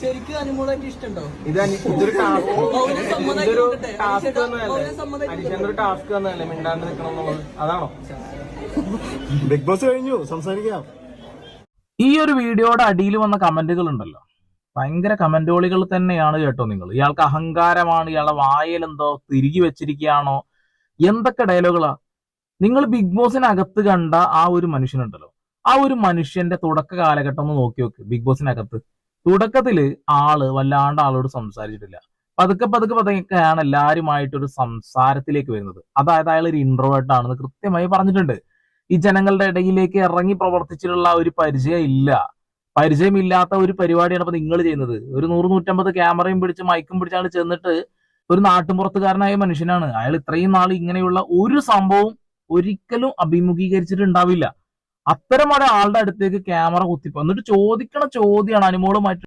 ശരിക്കും അനുമോളായിട്ട് ഇഷ്ടമുണ്ടോ? ഇത് ഇതൊരു ടാസ്ക്. ഇതൊരു. ടാസ്ക് മിണ്ടാണ്ട് നിൽക്കണം എന്നുള്ളത്. അതാണോ? ബിഗ് ബോസ് കഴിഞ്ഞു. സംസാരിക്കാം. ഈ ഒരു വീഡിയോയുടെ അടിയിൽ വന്ന കമന്റുകൾ ഉണ്ടല്ലോ ഭയങ്കര കമന്റോളികൾ തന്നെയാണ് കേട്ടോ നിങ്ങൾ. ഇയാൾക്ക് അഹങ്കാരമാണ്. ഇയാളെ വായൽ എന്തോ തിരികെ വെച്ചിരിക്കുകയാണോ? എന്തൊക്കെ ഡയലോഗുകളാ? നിങ്ങൾ ബിഗ് ബോസിനകത്ത് കണ്ട ആ ഒരു മനുഷ്യനുണ്ടല്ലോ. ആ ഒരു മനുഷ്യന്റെ തുടക്ക കാലഘട്ടം ഒന്ന് നോക്കി നോക്ക്. ബിഗ് ബോസിനകത്ത്. തുടക്കത്തിൽ ആൾ വല്ലാണ്ട് ആളോട് സംസാരിച്ചിട്ടില്ല. പതുക്കെ പതുക്കെ പതുക്കെയാണ് എല്ലാവരുമായിട്ടൊരു സംസാരത്തിലേക്ക് വരുന്നത്. അതായത് അയാൾ ഒരു ഇൻട്രോവേർട്ട് ആണെന്ന് കൃത്യമായി പറഞ്ഞിട്ടുണ്ട്. ഈ ജനങ്ങളുടെ ഇടയിലേക്ക് ഇറങ്ങി പ്രവർത്തിച്ചിട്ടുള്ള ഒരു പരിചയം ഇല്ല. പരിചയമില്ലാത്ത ഒരു പരിപാടിയാണ് ഇപ്പൊ നിങ്ങൾ ചെയ്യുന്നത്. ഒരു നൂറ് നൂറ്റമ്പത് ക്യാമറയും പിടിച്ച് മൈക്കും പിടിച്ചാണ് ചെന്നിട്ട് ഒരു നാട്ടുമ്പുറത്തുകാരനായ മനുഷ്യനാണ്. അയാൾ ഇത്രയും നാൾ ഇങ്ങനെയുള്ള ഒരു സംഭവം ഒരിക്കലും അഭിമുഖീകരിച്ചിട്ടുണ്ടാവില്ല. അത്തരം ആളുടെ അടുത്തേക്ക് ക്യാമറ കുത്തിപ്പോ. എന്നിട്ട് ചോദിക്കണ ചോദ്യമാണ് അനുമോളുമായിട്ട്